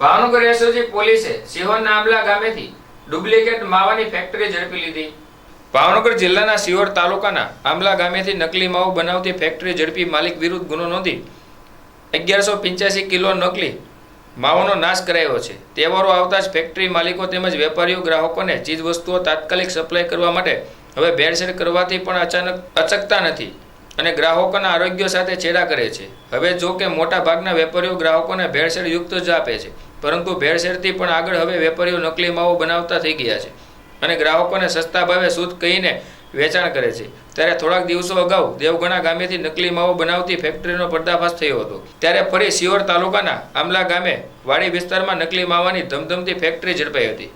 Bhavnagar SOG પોલીસે સિહોરના આંબલા ગામેથી duplicate માવાની factory ઝડપી લીધી. ભાવનગર જિલ્લાના સિહોર તાલુકાના આંબલા ગામેથી નકલી માવો બનાવતી ફેક્ટરી ઝડપી માલિક વિરુદ્ધ ગુનો નોંધી અગિયારસો પંચ્યાસી કિલો નકલી માવાનો નાશ કરાયો છે. તહેવારો આવતા જ ફેક્ટરી માલિકો તેમજ વેપારીઓ, ગ્રાહકોને ચીજવસ્તુઓ તાત્કાલિક સપ્લાય કરવા માટે હવે ભેળસેળ કરવાથી પણ અચાનક અચકતા નથી. અને ગ્રાહકોના આરોગ્ય સાથે છેડા કરે છે. હવે જો કે મોટા ભાગના વેપારીઓ ગ્રાહકોને ભેળસેળ યુક્ત જ આપે છે, પરંતુ ભેળસેળથી પણ આગળ હવે વેપારીઓ નકલી માવો બનાવતા થઈ ગયા છે અને ગ્રાહકોને સસ્તા ભાવે શુદ્ધ કહીને વેચાણ કરે છે. ત્યારે થોડાક દિવસો અગાઉ દેવગણા ગામેથી નકલી માવો બનાવતી ફેક્ટરીનો પર્દાફાશ થયો હતો. ત્યારે ફરી સિયોર તાલુકાના આમલા ગામે વાડી વિસ્તારમાં નકલી માવાની ધમધમતી ફેક્ટરી ઝડપાઈ હતી.